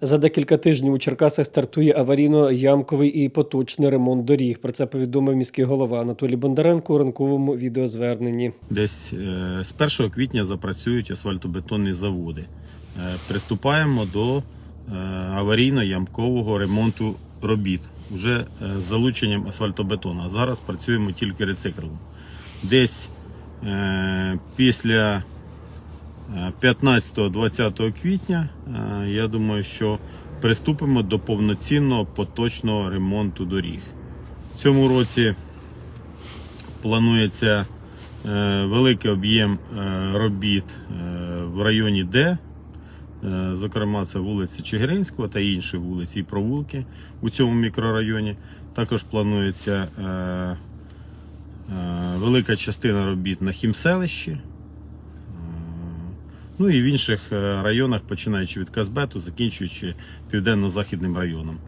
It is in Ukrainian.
За декілька тижнів у Черкасах стартує аварійно-ямковий і поточний ремонт доріг. Про це повідомив міський голова Анатолій Бондаренко у ранковому відеозверненні. Десь е, з 1 квітня запрацюють асфальтобетонні заводи. Е, Приступаємо до е, аварійно-ямкового ремонту робіт вже з залученням асфальтобетону. Зараз працюємо тільки рециклом. Десь після 15-20 квітня е, я думаю, що приступимо до повноцінного поточного ремонту доріг. В цьому році планується е, великий об'єм е, робіт в районі Д. Зокрема, це вулиця Чигиринського та інші вулиці і провулки у цьому мікрорайоні. Також планується велика частина робіт на Хімселищі. Ну і в інших е, районах, починаючи від Казбету, закінчуючи південно-західним районом.